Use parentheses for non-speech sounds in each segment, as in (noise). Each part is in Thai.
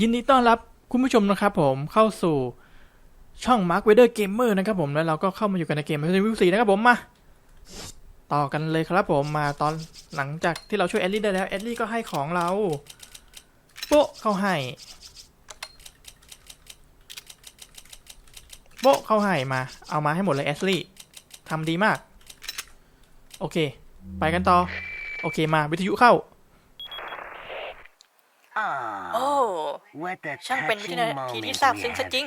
ยินดีต้อนรับคุณผู้ชมนะครับผมเข้าสู่ช่อง Mark Weather Gamer นะครับผมแล้วเราก็เข้ามาอยู่กันในเกม Resident Evil 4 นะครับผมมา ต่อกันเลยครับผมมาตอนหลังจากที่เราช่วยแอดลี่ได้แล้วแอดลี่ก็ให้ของเรา โป๊ะเข้าให้ โป๊ะเข้าให้มา เอามาให้หมดเลยแอดลี่ทำดีมาก โอเค ไปกันต่อ โอเคมาวิทยุเข้า โอ้ ช่างเป็นวินาทีที่ซาบซึ้งซะจริง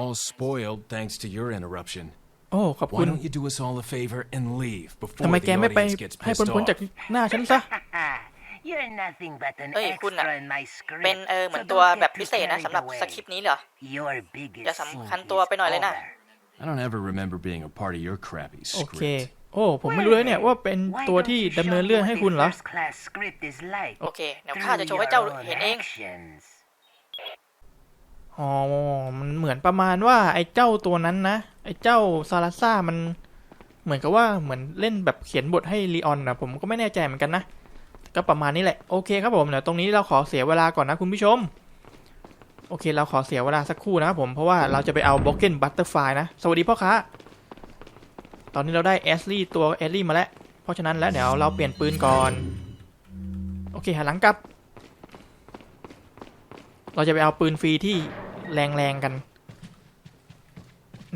All spoiled thanks to your interruption. โอ้ขอบ Why คุณ don't you do us all a favor and leave ทำ before ไม the แกไม่ไป audience gets ให้ pissed พ้นๆจาก off? หน้าฉันซะ (laughs) You're nothing but an เอ้ยคุณน่ะ extra in my script. เป็นเออเหมือน so ตัว don't แบบ get พิ too เศษนะ carried สำหรับ away. สคริปต์นี้เหรอ Your biggest อย่าสำคัญ scene ตัว is ไปหน่อยเลยนะ over. I don't ever remember being a part of your crappy โอเค script. โอ้ ผมไม่รู้เลยเนี่ยว่าเป็น Why ตัว don't ที่ you ดำเนิน show เรื่อง me ให้ what คุณ a เหรอ first class script is like โอเค เดี๋ยว through ข้าจะโชว์ให้เจ้า your own เห็นเอง actions. อ๋อ มันเหมือนประมาณว่าไอ้เจ้าตัวนั้นนะ ไอ้เจ้าซาราซ่ามันเหมือนกับว่าเหมือนเล่นแบบเขียนบทให้ลีออนนะผมก็ไม่แน่ใจเหมือนกันนะ ก็ประมาณนี้แหละ โอเคครับผมเดี๋ยวตรงนี้เราขอเสียเวลาก่อนนะคุณผู้ชม โอเค เราขอเสียเวลาสักครู่นะครับผมเพราะว่าเราจะไปเอาบล็อกเกนบัตเตอร์ไฟนะ สวัสดีพ่อค้า ตอนนี้เราได้แอสลี่ตัวแอสลี่มาแล้ว เพราะฉะนั้นแล้วเดี๋ยวเราเปลี่ยนปืนก่อน โอเคหันหลังกลับ เราจะไปเอาปืนฟรีที่แรงๆกัน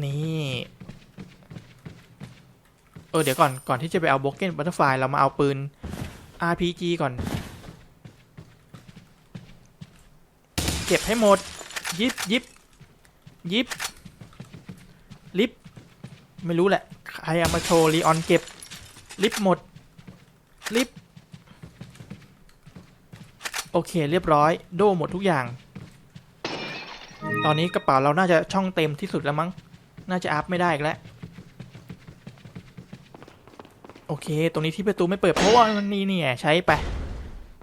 นี่ เออเดี๋ยวก่อน ก่อนที่จะไปเอาบล็อกเกนบัตเตอร์ไฟเรามาเอาปืน RPG ก่อน เก็บให้หมด ยิบยิบยิบลิฟไม่รู้แหละ ใครเอามาโชว์ลีออนเก็บ ลิฟหมด ลิฟโอเคเรียบร้อย โดหมดทุกอย่าง ตอนนี้กระเป๋าเราน่าจะช่องเต็มที่สุดแล้วมั้ง น่าจะอัพไม่ได้อีกแล้ว โอเค ตรงนี้ที่ประตูไม่เปิดเพราะว่ามันนี่เนี่ยใช้ไป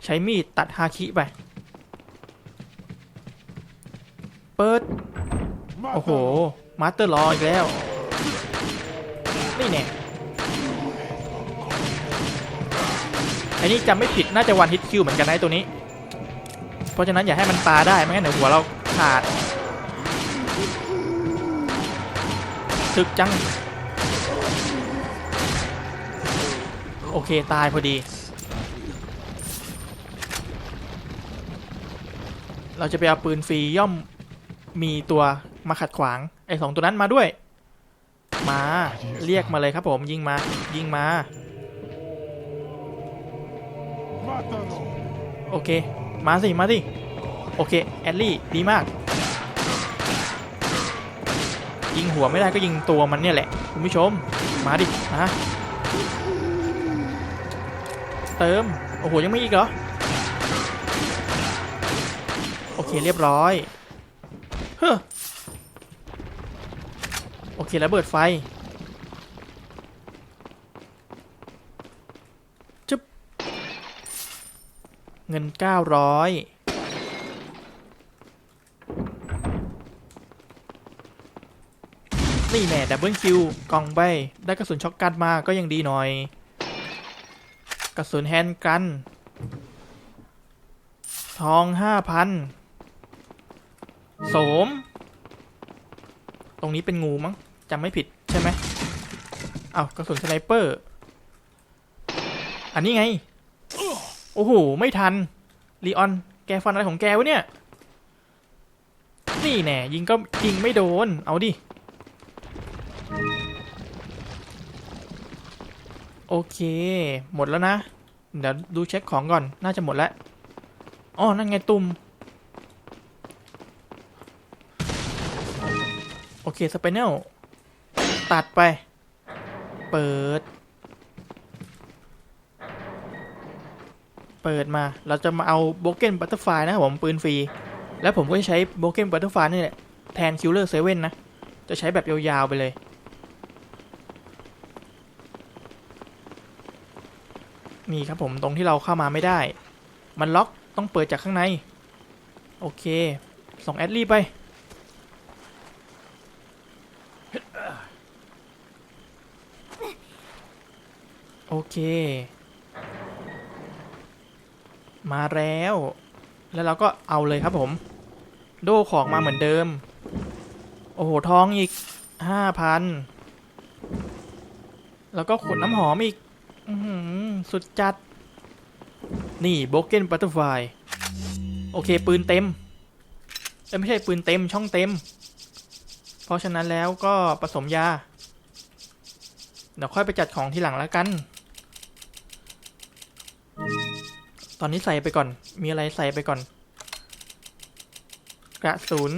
ใช้มีดตัดฮาคิไป เปิด โอ้โห มาสเตอร์รออีกแล้ว นี่เนี่ยไอ้นี่จำไม่ผิดน่าจะวันฮิตคิวเหมือนกันนะไอ้ตัวนี้ เพราะฉะนั้นอย่าให้มันตาได้ไม่งั้นเดี๋ยวหัวเราขาดถึกจัง โอเค ตายพอดี เราจะไปเอาปืนฟรีย่อมมีตัวมาขัดขวาง ไอ้สองตัวนั้นมาด้วย มาเรียกมาเลยครับผมยิงมายิงมา โอเค มาสิ มาสิ โอเค แอดลี่ ดีมาก ยิงหัวไม่ได้ก็ยิงตัวมันเนี่ยแหละ คุณผู้ชม มาดิมาเติม โอ้โห ยังไม่อีกเหรอ โอเคเรียบร้อย เฮ้อ อเคแล้วเบิดไฟจึ๊บเงิน 900นี่แน่ดับเบิลคิวกล่องใบได้กระสุนช็อกกันมาก็ยังดีหน่อย กระสุนแฮนด์กัน ทองห้าพันโสม ตรงนี้เป็นงูมั้ง จำไม่ผิดใช่ไหมเอากระสุนสไนเปอร์ อันนี้ไง โอ้โห ไม่ทันลีออน แกฟันอะไรของแกวะเนี่ย นี่แน่ยิงก็ยิงไม่โดน เอาดิ โอเค หมดแล้วนะ เดี๋ยวดูเช็คของก่อน น่าจะหมดแล้ว อ๋อ นั่นไงตุ่มโอเค สเปเนล ตัดไป เปิด เปิดมา เราจะมาเอาโบเกนบัตเตอร์ไฟนะครับผมปืนฟรี แล้วผมก็จะใช้โบเกนบัตเตอร์ไฟนี่แหละแทนคิลเลอร์เซเว่นนะ จะใช้แบบยาวๆไปเลยนี่ครับผมตรงที่เราเข้ามาไม่ได้ มันล็อกต้องเปิดจากข้างใน โอเคส่งแอดลี่ไป โอเค มาแล้ว แล้วเราก็เอาเลยครับผม โดของมาเหมือนเดิม โอ้โห ทองอีกห้าพัน แล้วก็ขวดน้ำหอมอีกอสุดจัด นี่โบเกนบัตเตอร์ไฟโอเค ปืนเต็มเอ้ยไม่ใช่ปืนเต็มช่องเต็ม เพราะฉะนั้นแล้วก็ผสมยา เดี๋ยวค่อยไปจัดของทีหลังแล้วกัน ตอนนี้ใส่ไปก่อน มีอะไรใส่ไปก่อน กระสุน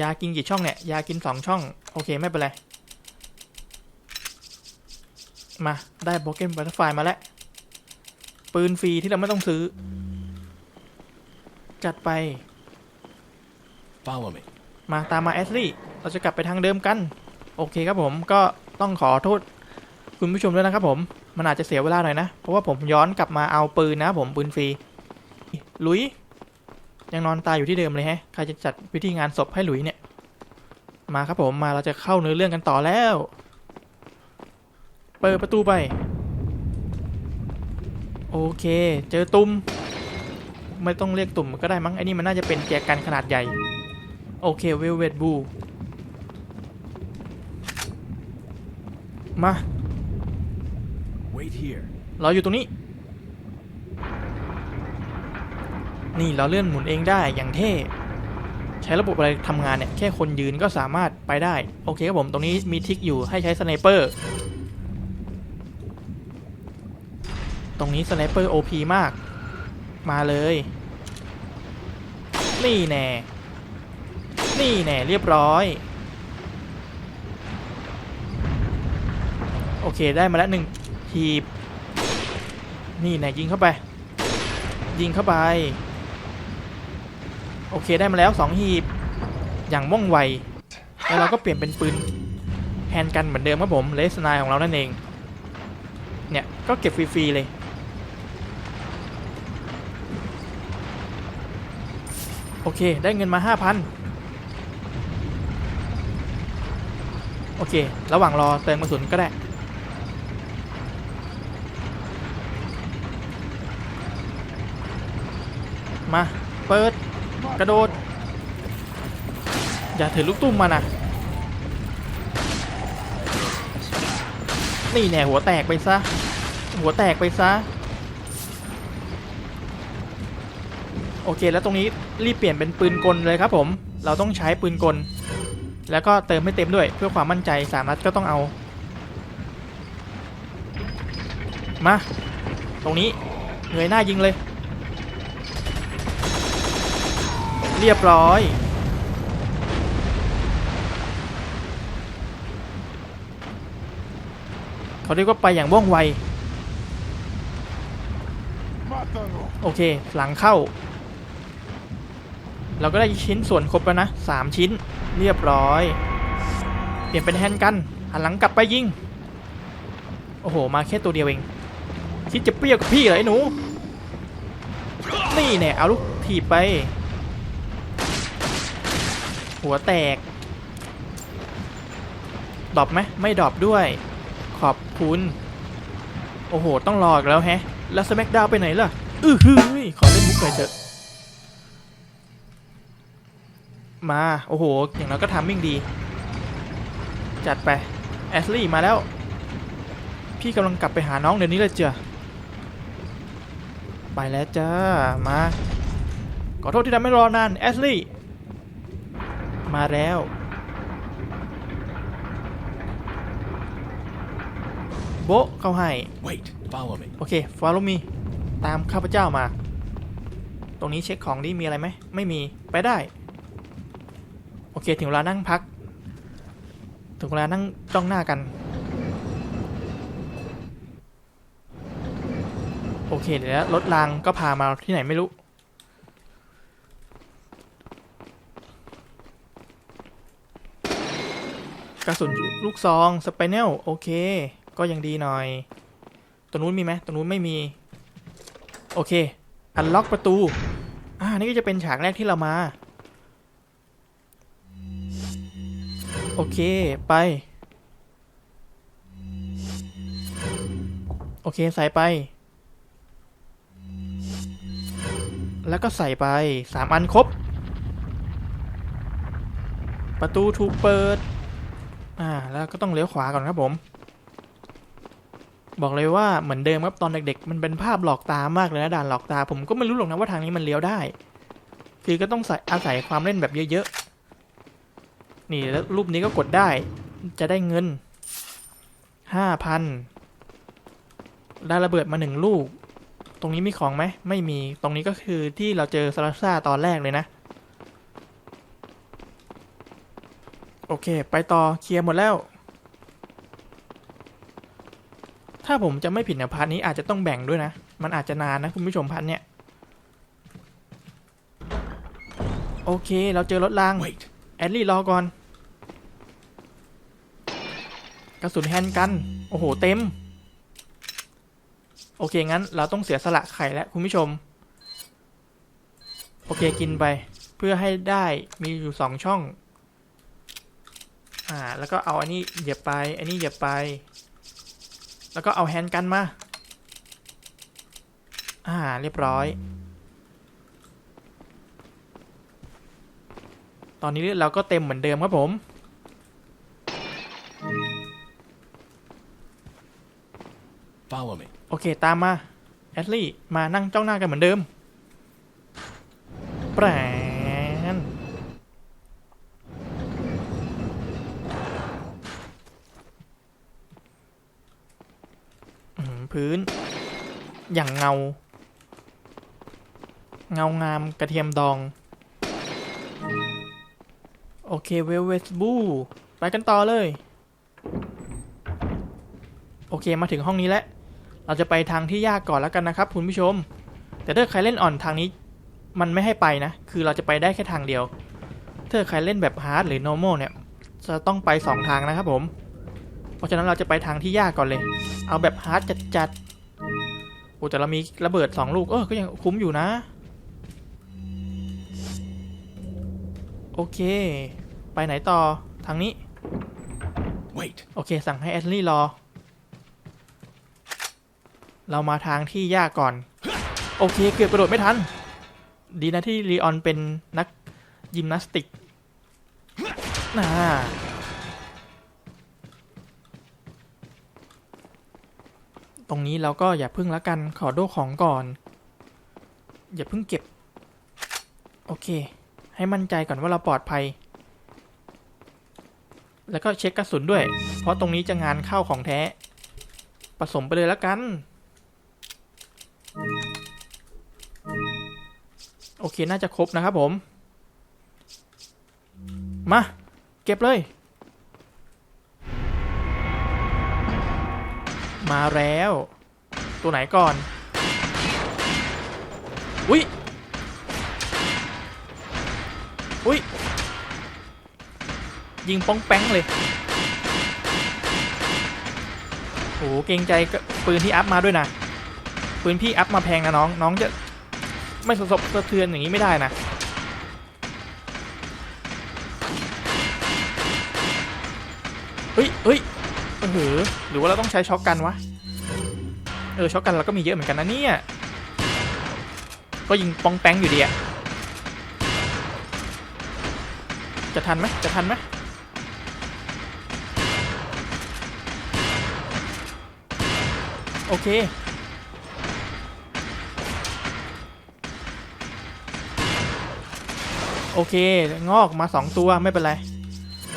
ยากินกี่ช่องเนี่ย ยากินสองช่อง โอเคไม่เป็นไร มาได้โบเกนบัตเตอร์ไฟมาแล้ว ปืนฟรีที่เราไม่ต้องซื้อ จัดไป Follow me. มาตามมาแอสลี่ เราจะกลับไปทางเดิมกัน โอเคครับผม ก็ต้องขอโทษคุณผู้ชมด้วยนะครับผม มันอาจจะเสียเวลาหน่อยนะ เพราะว่าผมย้อนกลับมาเอาปืนนะผมปืนฟรีหลุย ยังนอนตายอยู่ที่เดิมเลยแฮะ ใครจะจัดพิธีงานศพให้หลุยเนี่ย มาครับผมมาเราจะเข้าเนื้อเรื่องกันต่อแล้ว เปิดประตูไป โอเค เจอตุ่มไม่ต้องเรียกตุ่มก็ได้มั้งไอ้นี่มันน่าจะเป็นแจกันขนาดใหญ่ โอเคเวลเวดบูมา เราอยู่ตรงนี้ นี่เราเลื่อนหมุนเองได้อย่างเท่ ใช้ระบบอะไรทำงานเนี่ย แค่คนยืนก็สามารถไปได้ โอเคครับผม ตรงนี้มีทิกอยู่ให้ใช้สไนเปอร์ ตรงนี้สไนเปอร์ OP มาก มาเลย นี่แน่ นี่แน่เรียบร้อยโอเค ได้มาแล้วหนึ่ง ทีบนี่แน่ยิงเข้าไป ยิงเข้าไป โอเคได้มาแล้วสองหีบ อย่างว่องไว แล้วเราก็เปลี่ยนเป็นปืนแฮนกันเหมือนเดิมครับผมเลสไนของเรานั่นเอง เนี่ย ก็เก็บฟรี ๆ เลย โอเค ได้เงินมา 5,000 โอเค ระหว่างรอเติมกระสุนก็ได้ มา เปิด กระโดด อย่าถือลูกตุ้มมานะนี่แน่หัวแตกไปซะ หัวแตกไปซะ โอเค แล้วตรงนี้รีบเปลี่ยนเป็นปืนกลเลยครับผม เราต้องใช้ปืนกล แล้วก็เติมให้เต็มด้วยเพื่อความมั่นใจสามนัดก็ต้องเอา มา ตรงนี้เงยหน้ายิงเลย เรียบร้อย เขาเรียกว่าไปอย่างว่องไว โอเค หลังเข้า เราก็ได้ชิ้นส่วนครบแล้วนะสามชิ้น เรียบร้อย เปลี่ยนเป็นแฮนกัน หันหลังกลับไปยิง โอ้โห มาแค่ตัวเดียวเอง คิดจะเปรี้ยวกับพี่เหรอไอ้หนู นี่แน่เอาลูกถีบไป หัวแตกดรอปไหมไม่ดรอปด้วย ขอบคุณ โอ้โห ต้องรออีกแล้วแฮะ แล้วสแมกดาวไปไหนล่ะ อือหือขอเล่นมุกหน่อยเถอะ มา โอ้โห อย่างน้อยก็ทำมิ่งดี จัดไป แอสลี่มาแล้ว พี่กำลังกลับไปหาน้องเดี๋ยวนี้เลยเจ้ะไปแล้วจ้า มา ขอโทษที่ทำให้รอนาน แอสลี่ มาแล้ว โบะเข้าให้ Wait. Follow me. โอเค follow me ตามข้าพเจ้ามา ตรงนี้เช็คของดีมีอะไรไหม ไม่มี ไปได้ โอเค ถึงเวลานั่งพัก ถึงเวลานั่งจ้องหน้ากัน โอเค เดี๋ยวนะรถรางก็พามาที่ไหนไม่รู้ กระสุนลูกซองสไปเนลโอเค ก็ยังดีหน่อย ตัวนู้นมีไหมตัวนู้นไม่มี โอเคอันล็อกประตู อ่า นี่ก็จะเป็นฉากแรกที่เรามา โอเค ไป โอเค ใส่ไป แล้วก็ใส่ไปสามอันครบ ประตูถูกเปิด อ่า แล้วก็ต้องเลี้ยวขวาก่อนครับผม บอกเลยว่าเหมือนเดิมครับตอนเด็ก ๆ มันเป็นภาพหลอกตามากเลยนะด่านหลอกตา ผมก็ไม่รู้หรอกนะว่าทางนี้มันเลี้ยวได้ คือก็ต้องใส่อาศัยความเล่นแบบเยอะๆ นี่แล้วรูปนี้ก็กดได้ จะได้เงินห้าพันได้ระเบิดมาหนึ่งลูก ตรงนี้มีของไหม ไม่มี ตรงนี้ก็คือที่เราเจอซาลาซ่าตอนแรกเลยนะ โอเค ไปต่อเคลียร์หมดแล้ว ถ้าผมจะไม่ผิดนะพาร์ทนี้อาจจะต้องแบ่งด้วยนะ มันอาจจะนานนะคุณผู้ชมพาร์ทเนี้ยโอเค เราเจอรถราง Wait. แอดลี่รอก่อน กระสุนแฮนด์กัน โอ้โห เต็ม โอเค งั้น เราต้องเสียสละไข่แล้วคุณผู้ชม โอเค กินไป เพื่อให้ได้มีอยู่สองช่อง อ่า แล้วก็เอาอันนี้เหยียบไป อันนี้เหยียบไป แล้วก็เอาแฮนด์กันมา อ่า เรียบร้อย ตอนนี้เราก็เต็มเหมือนเดิมครับผม Follow me. โอเค ตามมา แอดลี่ มานั่งจ้องหน้ากันเหมือนเดิมแปรนอื้อหือ พื้น อย่างเงา เงางามกระเทียมดอง โอเคเวลเวสบูไปกันต่อเลย โอเคมาถึงห้องนี้แล้ว เราจะไปทางที่ยากก่อนแล้วกันนะครับคุณผู้ชม แต่ถ้าใครเล่นอ่อนทางนี้ มันไม่ให้ไปนะ คือเราจะไปได้แค่ทางเดียวถ้าใครเล่นแบบฮาร์ดหรือ normal เนี่ยจะต้องไปสองทางนะครับผม เพราะฉะนั้นเราจะไปทางที่ยากก่อนเลย เอาแบบฮาร์ดจัดๆโอ้แต่เรามีระเบิดสองลูก เออก็ยังคุ้มอยู่นะ โอเค ไปไหนต่อทางนี้ Wait. โอเค สั่งให้แอชลี่รอ เรามาทางที่ยากก่อน โอเค เกือบกระโดดไม่ทัน ดีนะที่ลีออนเป็นนักยิมนาสติกน่า ตรงนี้เราก็อย่าพึ่งละกันขอโดของก่อน อย่าเพิ่งเก็บ โอเค ให้มั่นใจก่อนว่าเราปลอดภัย แล้วก็เช็คกระสุนด้วย เพราะตรงนี้จะงานเข้าของแท้ ผสมไปเลยแล้วกัน โอเคน่าจะครบนะครับผม มา เก็บเลย มาแล้ว ตัวไหนก่อน อุ้ยอุ้ย ยิงป้องแป้งเลยโอ้โหเกรงใจก็ปืนที่อัพมาด้วยนะ ปืนพี่อัพมาแพงนะน้อง น้องจะไม่สะสบสะเทือนอย่างนี้ไม่ได้นะเฮ้ยเฮ้ย เออหือหรือว่าเราต้องใช้ช็อกกันวะ เออช็อกกันเราก็มีเยอะเหมือนกันนะเนี่ย ก็ยิงปองแป้งอยู่ดีอะจะทันไหมจะทันไหมโอเค โอเค งอกมาสองตัวไม่เป็นไร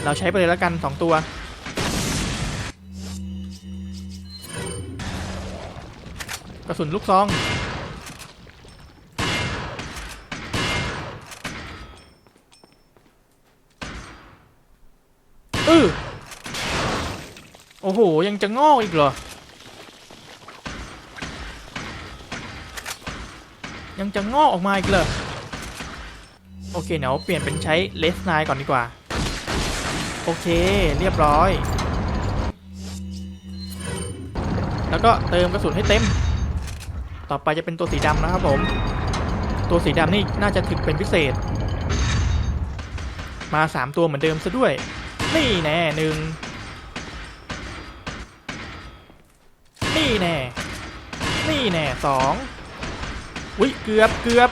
เราใช้ไปเลยแล้วกันสองตัว ระสุนลูกซอง อือโอ้โห ยังจะงอกอีกเหรอ ยังจะงอกออกมาอีกเลยโอเคเดี๋ยวเปลี่ยนเป็นใช้เลสไนก่อนดีกว่า โอเค เรียบร้อย แล้วก็เติมกระสุนให้เต็ม ต่อไปจะเป็นตัวสีดำนะครับผม ตัวสีดำนี่น่าจะถึกเป็นพิเศษ มา 3 ตัวเหมือนเดิมซะด้วย นี่แน่หนึ่งนี่แน่ นี่แน่สองอุ้ยเกือบเกือบ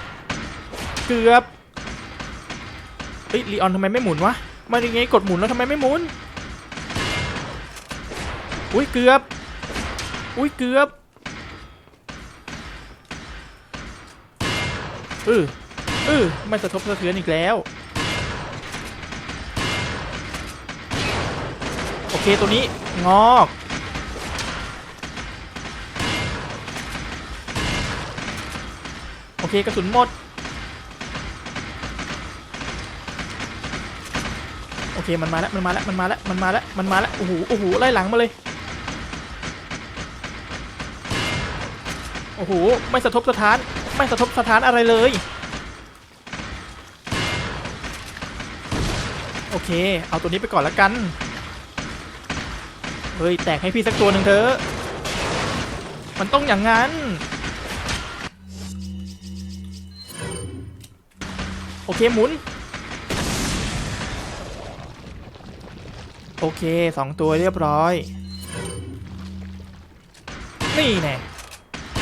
เกือบเฮ้ยลีออนทำไมไม่หมุนวะมาอย่างงี้กดหมุนแล้วทำไมไม่หมุน อุ้ยเกือบ อุ้ยเกือบ เออเออไม่สะทบสะเทือนอีกแล้ว โอเคตัวนี้งอกโอเคกระสุนหมด โอเคมันมาแล้วมันมาแล้วมันมาแล้วมันมาแล้วมันมาแล้วโอ้โหโอ้โหไล่หลังมาเลยโอ้โหไม่สะทบสะท้าน ไม่สะทบสะท้านอะไรเลย โอเค เอาตัวนี้ไปก่อนละกัน เฮ้ย แตกให้พี่สักตัวหนึ่งเถอะ มันต้องอย่างนั้น โอเคหมุน โอเคสองตัวเรียบร้อย นี่แน่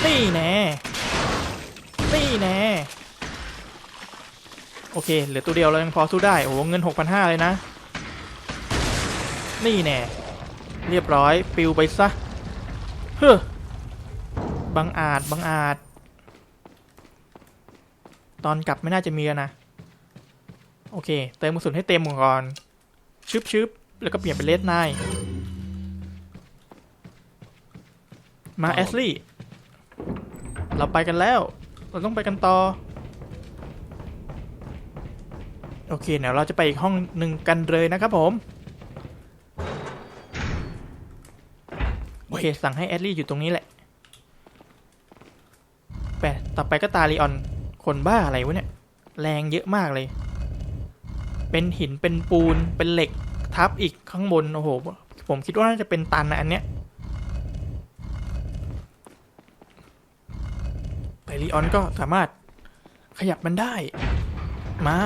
นี่แน่ แน่โอเคเหลือตัวเดียวเรายังพอสู้ได้โอ้โหเงิน 6,500 เลยนะ นี่แน่เรียบร้อยปิวไปซะเฮ้อบังอาจบังอาจ ตอนกลับไม่น่าจะมีแล้วนะ โอเค เติมกระสุนให้เต็มก่อนชึบชึบแล้วก็เปลี่ยนเป็นเลสไนมาแอสลี่ เราไปกันแล้ว เราต้องไปกันต่อ โอเคเดี๋ยวเราจะไปอีกห้องหนึ่งกันเลยนะครับผมโอเคสั่งให้แอดลี่อยู่ตรงนี้แหละแปะต่อไปก็ตาลีออน คนบ้าอะไรวะเนี่ย แรงเยอะมากเลย เป็นหินเป็นปูนเป็นเหล็กทับอีกข้างบน โอ้โห ผมคิดว่าน่าจะเป็นตันนะอันเนี้ย แต่ลีออนก็สามารถขยับมันได้ มา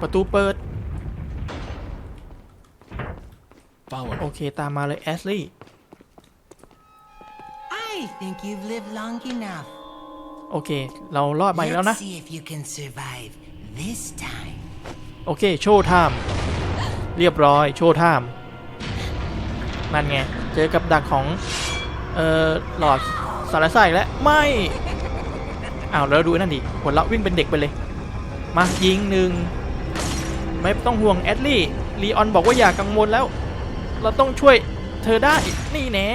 ประตูเปิด Follow โอ me. เค ตามมาเลยแอสลี่ I think you've lived long enough. โอเค เรารอดมาอีกแล้วนะ Let's see if you can survive this time. โอเค โชว์ไทม์เรียบร้อย โชว์ไทม์นั่นไง เจอกับดักของ เอ่อ หลอดสารไส้แล้ว ไม่ อ้าวแล้วดูนั่นดิผลละวิ่งเป็นเด็กไปเลย มายิงหนึ่งไม่ต้องห่วงแอดลี่ลีออนบอกว่าอย่ากังวลแล้ว เราต้องช่วยเธอได้นี่แน่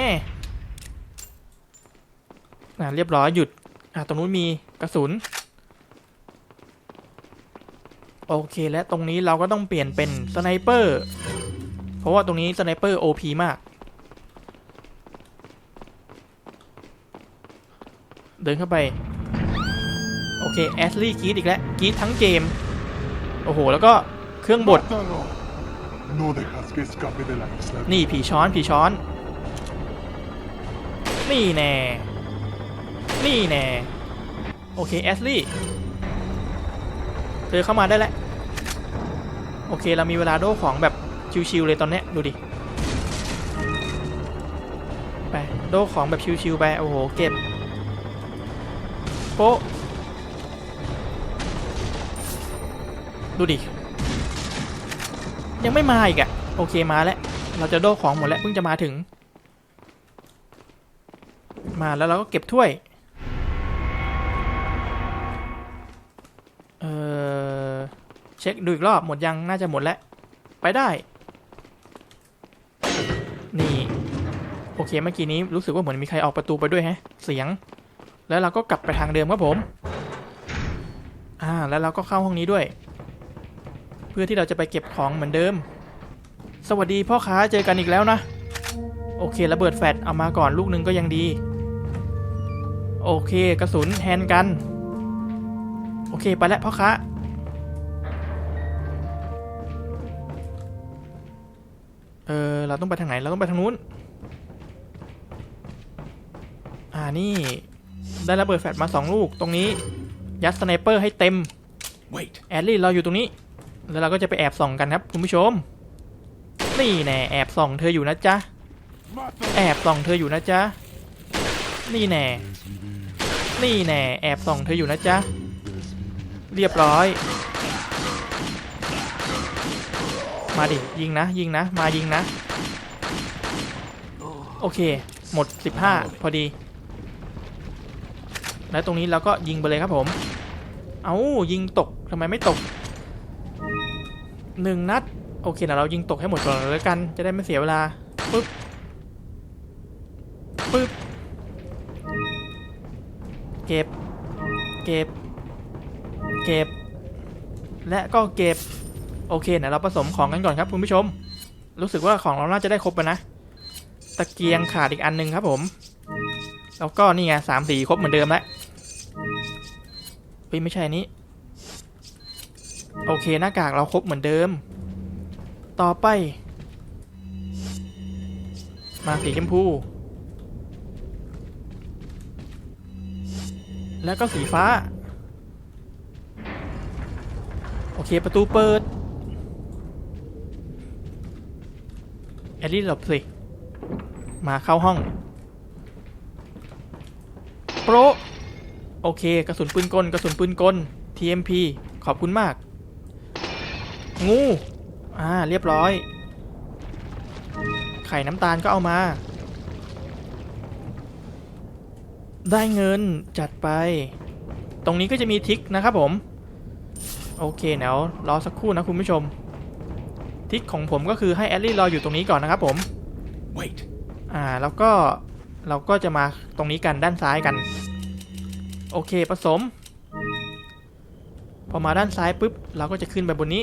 อะเรียบร้อยหยุดอะตรงนู้นมีกระสุน โอเคและตรงนี้เราก็ต้องเปลี่ยนเป็นสไนเปอร์เพราะว่าตรงนี้สไนเปอร์ OP มาก เดินเข้าไป เคแอสลี่กีดอีกแล้วกีดทั้งเกม โอ้โห แล้วก็เครื่องบด นี่ผีช้อนผีช้อน นี่แน่ นี่แน่ โอเคแอสลี่ เธอเข้ามาได้แล้ว โอเคเรามีเวลาโดของแบบชิวๆเลยตอนเนี้ยดูดิ ไปโดของแบบชิวๆไป โอ้โห เก็บโป๊ะ ดูดิ ยังไม่มาอีกอะโอเคมาแล้ว เราจะโดของหมดแล้วเพิ่งจะมาถึง มาแล้วเราก็เก็บถ้วย เออเช็คดูอีกรอบหมดยังน่าจะหมดแล้ว ไปได้ นี่ โอเคเมื่อกี้นี้รู้สึกว่าเหมือนมีใครออกประตูไปด้วยแฮะ เสียง แล้วเราก็กลับไปทางเดิมครับผม อ่าแล้วเราก็เข้าห้องนี้ด้วย เพื่อที่เราจะไปเก็บของเหมือนเดิม สวัสดีพ่อค้าเจอกันอีกแล้วนะ โอเคระเบิดแฟดเอามาก่อนลูกหนึงก็ยังดี โอเคกระสุนแฮนด์กัน โอเคไปแล้วพ่อค้าเออเราต้องไปทางไหนเราต้องไปทางนู้น อ่านี่ ได้ระเบิดแฟดมาสองลูกตรงนี้ ยัดสไนเปอร์ให้เต็ม Wait. แอดลี่เราอยู่ตรงนี้ แล้วเราก็จะไปแอบส่องกันครับคุณผู้ชม นี่แน่แอบส่องเธออยู่นะจ๊ะ แอบส่องเธออยู่นะจ๊ะ นี่แน่ นี่แน่แอบส่องเธออยู่นะจ๊ะ เรียบร้อย มาดิยิงนะ ยิงนะ มายิงนะ โอเค หมด 15 พอดี แล้วตรงนี้เราก็ยิงไปเลยครับผม เอายิงตกทำไมไม่ตก หนึ่งนัด โอเคนะเรายิงตกให้หมดก่อนเลยแล้วกัน จะได้ไม่เสียเวลาปึ๊บปึ๊บเก็บ เก็บ เก็บ และก็เก็บ โอเคนะเราผสมของกันก่อนครับคุณผู้ชม รู้สึกว่าของเราน่าจะได้ครบนะ ตะเกียงขาดอีกอันหนึงครับผม แล้วก็นี่ไงสามสีครบเหมือนเดิมแล้วเฮ้ยไม่ใช่นี้ โอเคหน้ากากเราครบเหมือนเดิม ต่อไป มาสีชมพู แล้วก็สีฟ้า โอเคประตูเปิดแอลลี่หลบสิ มาเข้าห้อง โปร โอเค กระสุนปืนกล กระสุนปืนกล TMP ขอบคุณมาก งู อ่า เรียบร้อย ไข่น้ำตาลก็เอามา ได้เงินจัดไป ตรงนี้ก็จะมีทิกนะครับผม โอเคเดี๋ยวรอสักครู่นะคุณผู้ชม ทิกของผมก็คือให้แอลลี่รออยู่ตรงนี้ก่อนนะครับผม Wait. อ่า แล้วก็เราก็จะมาตรงนี้กันด้านซ้ายกัน โอเคผสม พอมาด้านซ้ายปุ๊บ เราก็จะขึ้นไปบนนี้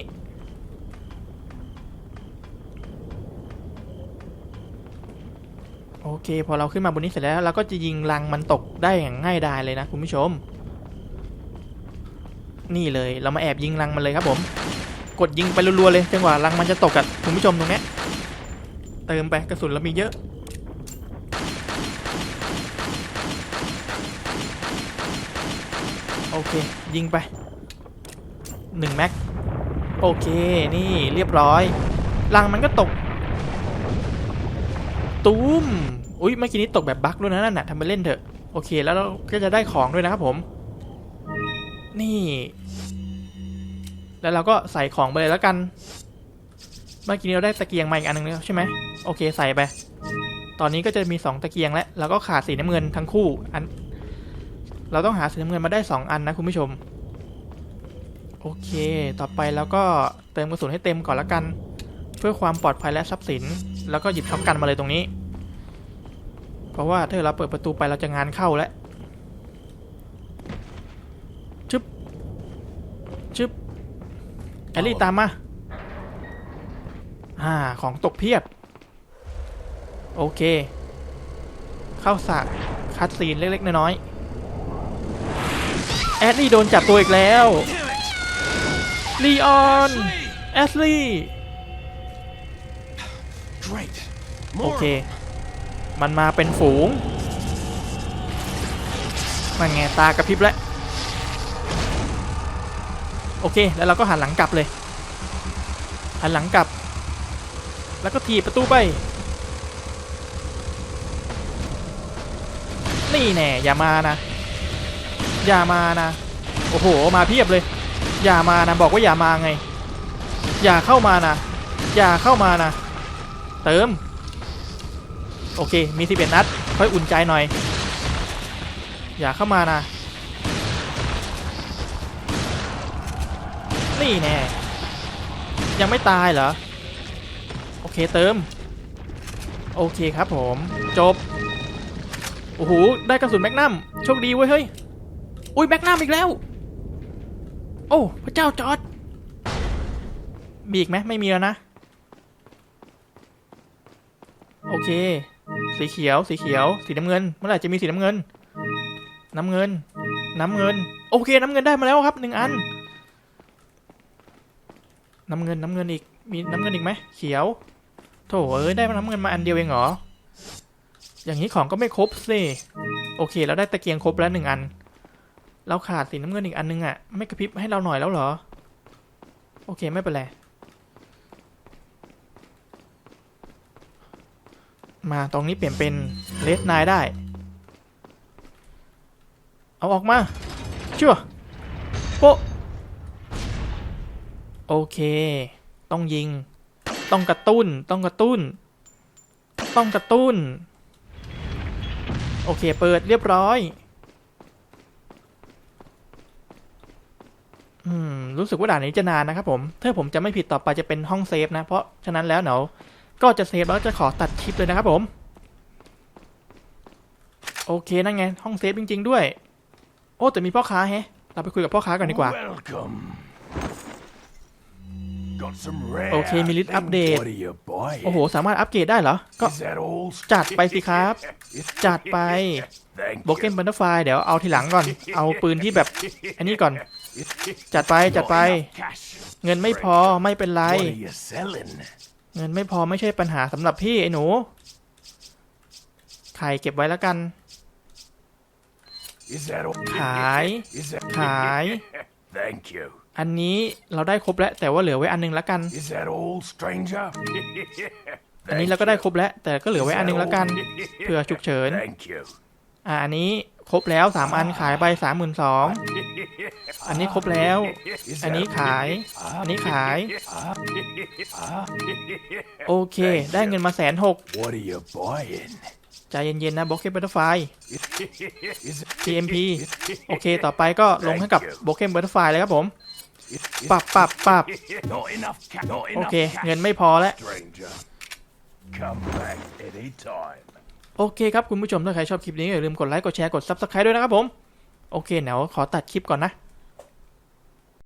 โอเค พอเราขึ้นมาบนนี้เสร็จแล้วเราก็จะยิงรังมันตกได้อย่างง่ายดายเลยนะคุณผู้ชม นี่เลยเรามาแอบยิงรังมันเลยครับผม กดยิงไปรัวๆเลยจังหวะรังมันจะตกกับคุณผู้ชมตรงนี้เติมไปกระสุนเรามีเยอะ โอเค ยิงไปหนึ่งแม็กโอเคนี่เรียบร้อยรังมันก็ตกตูม อุ้ยเมื่อกี้นี้ตกแบบบั๊กด้วยนะนั่นน่ะทำไปเล่นเถอะโอเค แล้วเราก็จะได้ของด้วยนะครับผม นี่ แล้วเราก็ใส่ของไปเลยแล้วกัน เมื่อกี้นี้เราได้ตะเกียงมาอีกอันหนึงแล้วใช่ไหมโอเคใส่ไป ตอนนี้ก็จะมี 2 ตะเกียงแล้วแล้วก็ขาดสีน้ำเงินทั้งคู่อัน เราต้องหาสีน้ำเงินมาได้ 2 อันนะคุณผู้ชม โอเค ต่อไปแล้วก็เติมกระสุนให้เต็มก่อนละกัน เพื่อความปลอดภัยและทรัพย์สิน แล้วก็หยิบช็อปกันมาเลยตรงนี้ ราะว่าถ้าเราเปิดประตูไปเราจะงานเข้าแล้วชึบชึบแอลลี่ตามมาอ่าของตกเพียบ โอเค เข้าสากคัดซีนเล็ก ๆ น้อยๆแอดลี่โดนจับตัวอีกแล้วลีออนแอสลี่ Great. โอเค มันมาเป็นฝูง มันไงตากระพริบแล้ว โอเค แล้วเราก็หันหลังกลับเลย หันหลังกลับ แล้วก็ถีบประตูไป นี่แน่อย่ามานะ อย่ามานะ โอ้โห มาเพียบเลย อย่ามานะ บอกว่าอย่ามาไง อย่าเข้ามานะ อย่าเข้ามานะ เติม โอเค มี 11 นัด ค่อยอุ่นใจหน่อย อย่าเข้ามานะ นี่แน่ ยังไม่ตายเหรอ โอเคเติม โอเคครับผม จบ โอ้โห ได้กระสุนแมกนัม โชคดีเว้ยเฮ้ย อุ้ยแมกนัมอีกแล้ว โอ้ พระเจ้าจอร์ดมีอีกไหมไม่มีแล้วนะ โอเค สีเขียว สีเขียว สีน้ำเงิน เมื่อไหร่จะมีสีน้ำเงิน น้ำเงิน น้ำเงิน โอเค น้ำเงินได้มาแล้วครับหนึ่งอัน น้ำเงิน น้ำเงินอีก มีน้ำเงินอีกไหม เขียว โถเอ้ย ได้มาน้ำเงินมาอันเดียวเองเหรอ อย่างนี้ของก็ไม่ครบสิ โอเค เราได้ตะเกียงครบแล้วหนึ่งอัน เราขาดสีน้ำเงินอีกอันนึงอะไม่กระพริบให้เราหน่อยแล้วเหรอ โอเค ไม่เป็นไร มาตรงนี้เปลี่ยนเป็นเลสไนได้ เอาออกมาชั่วโปะโอเค ต้องยิง ต้องกระตุ้น ต้องกระตุ้น ต้องกระตุ้น โอเค เปิดเรียบร้อย อืม รู้สึกว่าด่านนี้จะนานนะครับผม ถ้าผมจะไม่ผิดต่อไปจะเป็นห้องเซฟนะ เพราะฉะนั้นแล้วเดี๋ยว ก็จะเซฟแล้วจะขอตัดคลิปเลยนะครับผม โอเคนั่นไง ห้องเซฟจริง ๆ ด้วย โอ้แต่มีพ่อค้าแฮะ เราไปคุยกับพ่อค้าก่อนดีกว่า Welcome. Got some rare. โอเคมีลิสต์อัปเดต What are you buying? โอ้โห สามารถอัปเกรดได้เหรอ ก็ Is that all? จัดไปสิครับ จัดไป Thank โบเกนบันเดอร์ไฟเดี๋ยวเอาทีหลังก่อน เอาปืนที่แบบ อันนี้ก่อน จัดไปจัดไป Cash. เงินไม่พอไม่เป็นไร What are you selling? เงินไม่พอไม่ใช่ปัญหาสำหรับพี่ไอ้หนู ไข่เก็บไว้แล้วกัน Is that all? ขาย Is that ขาย Thank you. อันนี้เราได้ครบแล้วแต่ว่าเหลือไว้อันนึงแล้วกัน Is that all, stranger? อันนี้เราก็ได้ครบแล้วแต่ก็เหลือไว้อันนึงแล้วกันเผื่อฉุกเฉิน Thank you. อ่าอันนี้ ครบแล้วสามอันขายไปสามหมื่นสองอันนี้ครบแล้ว Is อันนี้ that- ขาย อันนี้ขาย โอเค ได้เงินมาแสนหก What are you buying? ใจเย็นๆนะบล็อกเกนบัตเตอร์ไฟ Is TMP โอเค ต่อไปก็ลงให้กับโบเกนบัตเตอร์ไฟเลยครับผม ปรับปรับปรับ Not enough cash. Not โอ enough เค cash. เงินไม่พอแล้ว โอเคครับคุณผู้ชมถ้าใครชอบคลิปนี้อย่าลืมกดไลค์กดแชร์กด Subscribe ด้วยนะครับผม โอเคเดี๋ยวขอตัดคลิปก่อนนะ